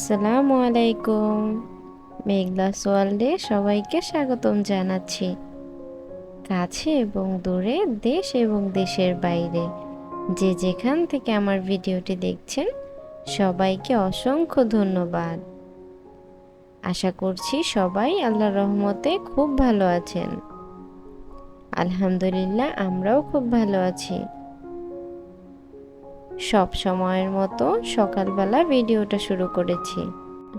আসসালামু আলাইকুম মেঘলাস ওয়ার্ল্ডে সবাইকে স্বাগতম জানাচ্ছি। কাছে এবং দূরে দেশ এবং দেশের বাইরে। যে যেখান থেকে আমার ভিডিওটি দেখছেন, সবাইকে অসংখ্য ধন্যবাদ। আশা করছি সবাই আল্লাহর রহমতে খুব ভালো আছেন। আলহামদুলিল্লাহ, আমরাও খুব ভালো আছি। সব সময়ের মতো সকালবেলা ভিডিওটা শুরু করেছি।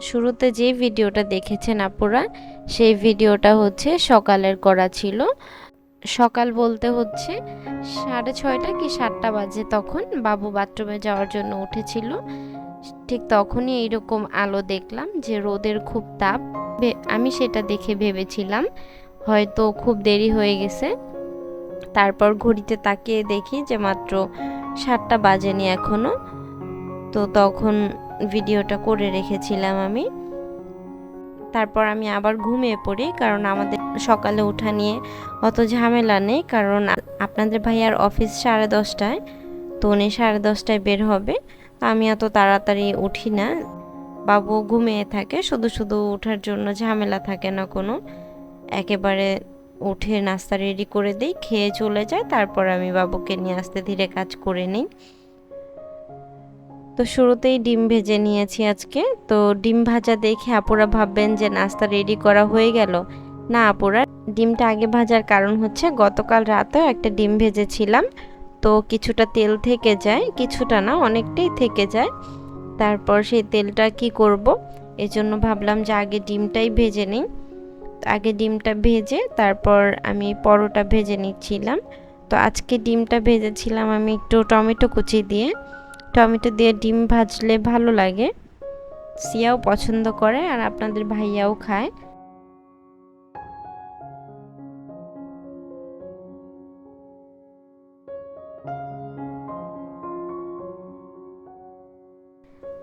শুরুতে যে ভিডিওটা দেখেছেন আপুরা, সেই ভিডিওটা হচ্ছে সকালের করা ছিল। সকাল বলতে হচ্ছে সাড়ে ছয়টা কি সাতটা বাজে তখন বাবু বাথরুমে যাওয়ার জন্য উঠেছিল। ঠিক তখনই এইরকম আলো দেখলাম যে রোদের খুব তাপ। আমি সেটা দেখে ভেবেছিলাম, হয়তো খুব দেরি হয়ে গেছে। তারপর ঘড়িতে তাকিয়ে দেখি যে মাত্র সাতটা বাজেনি এখনও তো তখন ভিডিওটা করে রেখেছিলাম আমি। তারপর আমি আবার ঘুমিয়ে পড়ি, কারণ আমাদের সকালে ওঠা নিয়ে অত ঝামেলা নেই, কারণ আপনাদের ভাইয়ার অফিস সাড়ে দশটায়, তো উনি সাড়ে দশটায় বের হবে। তো আমি অত তাড়াতাড়ি উঠি না। বাবু ঘুমিয়ে থাকে, শুধু শুধু ওঠার জন্য ঝামেলা থাকে না কোনো। একেবারে উঠে নাস্তা রেডি করে দিই, খেয়ে চলে যায়, তারপর আমি বাবুকে নিয়ে আসতে ধীরে কাজ করে নিই। তো শুরুতেই ডিম ভেজে নিয়েছি আজকে। তো ডিম ভাজা দেখে আপুরা ভাববেন যে নাস্তা রেডি করা হয়ে গেল। না, আপুরা, ডিমটা আগে ভাজার কারণ হচ্ছে গতকাল রাতেও একটা ডিম ভেজেছিলাম। তো কিছুটা তেল থেকে যায়, কিছুটা না, অনেকটাই থেকে যায়। তারপর সেই তেলটা কি করব? এজন্য ভাবলাম যে আগে ডিমটাই ভেজে নিই। আগে ডিমটা ভেজে তারপর আমি পরোটা ভেজে নিচ্ছিলাম। তো আজকে ডিমটা ভেজেছিলাম আমি একটু টমেটো কুচি দিয়ে। টমেটো দিয়ে ডিম ভাজলে ভালো লাগে। সিয়াও পছন্দ করে আর আপনাদের ভাইয়াও খায়।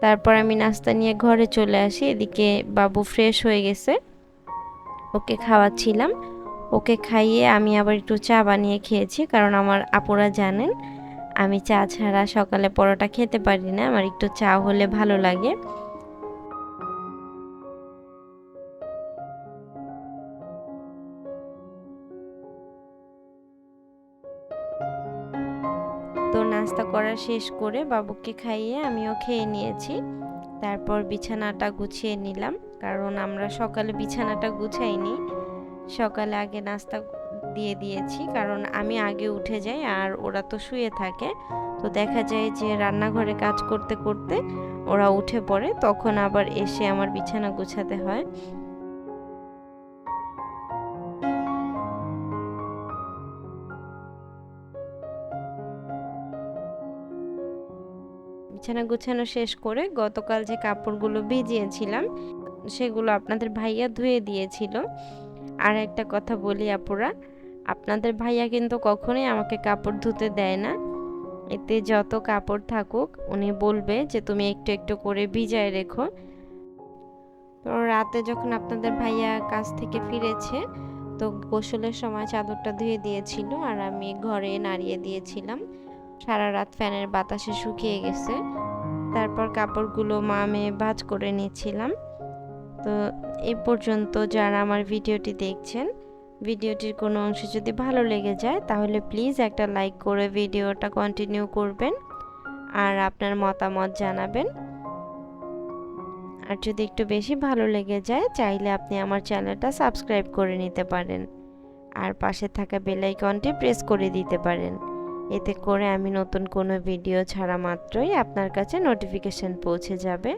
তারপর আমি নাস্তা নিয়ে ঘরে চলে আসি। এদিকে বাবু ফ্রেশ হয়ে গেছে। ওকে খাওয়াচ্ছিলাম। ওকে খাইয়ে আমি আবার একটু চা বানিয়ে খেয়েছি, কারণ আমার আপুরা জানেন, আমি চা ছাড়া সকালে পরোটা খেতে পারি না, আমার একটু চা হলে ভালো লাগে। তো নাস্তা করা শেষ করে বাবুকে খাইয়ে আমিও খেয়ে নিয়েছি। তারপর বিছানাটা গুছিয়ে নিলাম। কারণ আমরা সকালে বিছানাটা গুছাইনি। সকালে আগে নাস্তা দিয়ে দিয়েছি, কারণ আমি আগে উঠে যাই আর ওরা তো শুয়ে থাকে। তো দেখা যায় যে রান্নাঘরে কাজ করতে করতে ওরা উঠে পড়ে, তখন আবার এসে আমার বিছানা গুছাতে হয়। বিছানা গুছানো শেষ করে গতকাল যে কাপড়গুলো ভিজিয়েছিলাম সেগুলো আপনাদের ভাইয়া ধুয়ে দিয়েছিল। আর একটা কথা বলি আপুরা, আপনাদের ভাইয়া কিন্তু কখনোই আমাকে কাপড় ধুতে দেয় না। এতে যত কাপড় থাকুক, উনি বলবে যে, তুমি একটু একটু করে ভিজায় রেখো। তো রাতে যখন আপনাদের ভাইয়া কাজ থেকে ফিরেছে, তো গোসলের সময় চাদরটা ধুয়ে দিয়েছিল আর আমি ঘরে নাড়িয়ে দিয়েছিলাম। সারা রাত ফ্যানের বাতাসে শুকিয়ে গেছে। তারপর কাপড়গুলো মা মেয়ে ভাজ করে নিচ্ছিলাম তো এ পর্যন্ত যারা আমার ভিডিওটি দেখছেন, ভিডিওটির কোনো অংশ যদি ভালো লেগে যায়, তাহলে প্লিজ একটা লাইক করে ভিডিওটা কন্টিনিউ করবেন আর আপনার মতামত জানাবেন। আর যদি একটু বেশি ভালো লেগে যায়, চাইলে আপনি আমার চ্যানেলটা সাবস্ক্রাইব করে নিতে পারেন আর পাশে থাকা বেল আইকনটি প্রেস করে দিতে পারেন। এতে করে আমি নতুন কোনো ভিডিও ছাড়া মাত্রই আপনার কাছে নোটিফিকেশন পৌঁছে যাবে।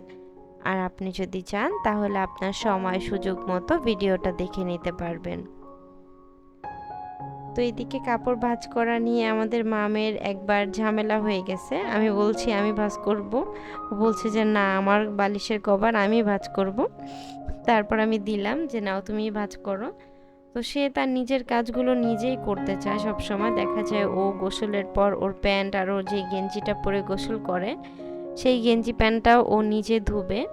আর আপনি যদি চান, তাহলে আপনার সময় সুযোগ মতো ভিডিওটা দেখে নিতে পারবেন। তো এদিকে কাপড় ভাঁজ করা নিয়ে আমাদের মামের একবার ঝামেলা হয়ে গেছে। আমি বলছি, আমি ভাঁজ করব। ও বলছে যে, না, আমার বালিশের কভার আমি ভাঁজ করব। তারপর আমি দিলাম যে, নাও, তুমি ভাঁজ করো। তো সে তার নিজের কাজগুলো নিজেই করতে চায় সব সময় দেখা যায় ও গোসলের পর ওর প্যান্ট আর ওর যে গেঞ্জিটা পরে গোসল করে সেই গেঞ্জি প্যান্টটাও ও নিজে ধুবে।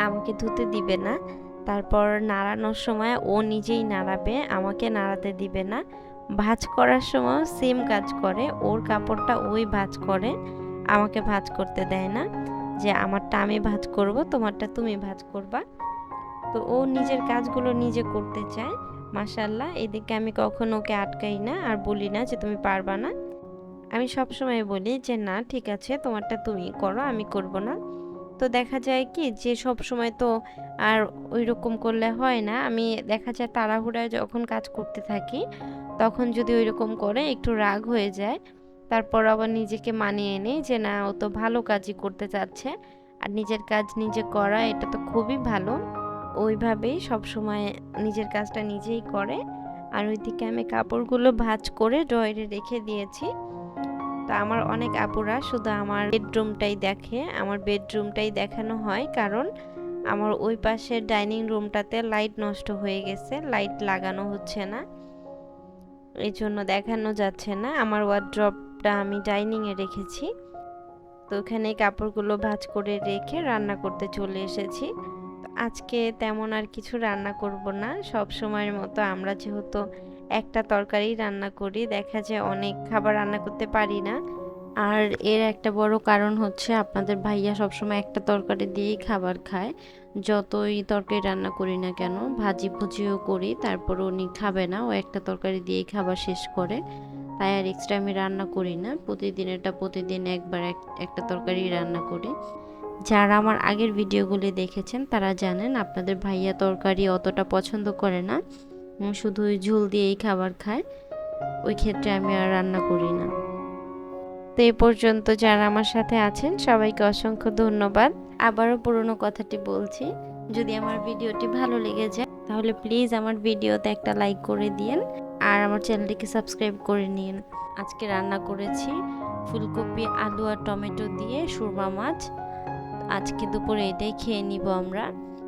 আমাকে ধুতে দিবে না। তারপর নাড়ানোর সময় ও নিজেই নাড়াবে, আমাকে নাড়াতে দিবে না। ভাজ করার সময় সেম কাজ করে। ওর কাপড়টা ওই ভাজ করে। আমাকে ভাজ করতে দেয় না যে, আমারটা আমি ভাজ করব, তোমারটা তুমি ভাজ করবা। তো ও নিজের কাজগুলো নিজে করতে চায়। মাসাল্লাহ এদিকে আমি কখনো ওকে আটকাই না আর বলি না যে, তুমি পারবা না। আমি সব সময় বলি যে, না, ঠিক আছে, তোমারটা তুমি করো, আমি করব না। তো দেখা যায় কি যে সব সময় তো আর ওই রকম করলে হয় না। আমি দেখা যায় তাড়াহুড়ায় যখন কাজ করতে থাকি, তখন যদি ওই রকম করে একটু রাগ হয়ে যায়, তারপর আবার নিজেকে মানিয়ে নিই যে, না, ও তো ভালো কাজই করতে চাচ্ছে। আর নিজের কাজ নিজে করা, এটা তো খুবই ভালো। ওইভাবেই সব সময় নিজের কাজটা নিজেই করে। আর ওইদিকে আমি কাপড়গুলো ভাঁজ করে ড্রয়ারে রেখে দিয়েছি। তো আমার অনেক আপুরা শুধু আমার বেডরুমটাই দেখে। আমার বেডরুমটাই দেখানো হয় কারণ আমার ওই পাশের ডাইনিং রুমটাতে লাইট নষ্ট হয়ে গেছে লাইট লাগানো হচ্ছে না। এই জন্য দেখানো যাচ্ছে না। আমার ওয়ার্ড্রপটা আমি ডাইনিংয়ে রেখেছি। তো ওখানে কাপড়গুলো ভাজ করে রেখে রান্না করতে চলে এসেছি। আজকে তেমন আর কিছু রান্না করব না। সব সময়ের মতো আমরা যেহেতু একটা তরকারি রান্না করি, দেখা যায় অনেক খাবার রান্না করতে পারি না। আর এর একটা বড় কারণ হচ্ছে আপনাদের ভাইয়া সবসময় একটা তরকারি দিয়েই খাবার খায়। যতই তরকারি রান্না করি না কেন, ভাজি ভুজিও করি, তারপর উনি খাবে না, ও একটা তরকারি দিয়েই খাবার শেষ করে। তাই আর এক্সট্রা আমি রান্না করি না প্রতিদিন এটা প্রতিদিন একবার একটা তরকারি রান্না করি। যারা আমার আগের ভিডিওগুলি দেখেছেন, তারা জানেন আপনাদের ভাইয়া তরকারি অতটা পছন্দ করে না। শুধু ওই ঝোল দিয়েই খাবার খায়। ওই ক্ষেত্রে আমি আর রান্না করি না। তো এ পর্যন্ত যারা আমার সাথে আছেন, সবাইকে অসংখ্য ধন্যবাদ। আবারও পুরনো কথাটি বলছি, যদি আমার ভিডিওটি ভালো লেগে যায়, তাহলে প্লিজ আমার ভিডিওতে একটা লাইক করে দিন আর আমার চ্যানেলটিকে সাবস্ক্রাইব করে নিন আজকে রান্না করেছি ফুলকপি, আলু আর টমেটো দিয়ে সুরমা মাছ। আজকে দুপুরে এটাই খেয়ে নিব আমরা।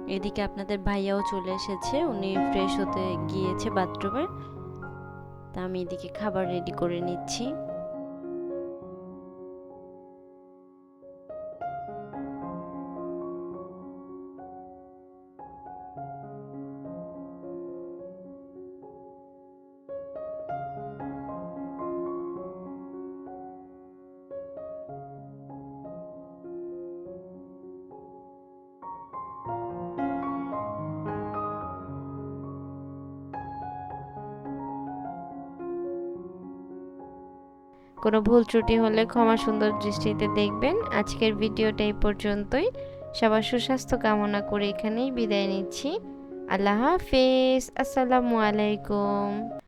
এদিকে আপনাদের ভাইয়াও চলে এসেছে, উনি ফ্রেশ হতে গিয়েছে বাথরুমে তা আমি এদিকে খাবার রেডি করে নিচ্ছি। কোনো ভুল ত্রুটি হলে ক্ষমা সুন্দর দৃষ্টিতে দেখবেন। আজকের ভিডিওটা এই পর্যন্তই। সবার সুস্বাস্থ্য কামনা করে এখানেই বিদায় নিচ্ছি। আল্লাহ হাফিজ। আসসালামু আলাইকুম।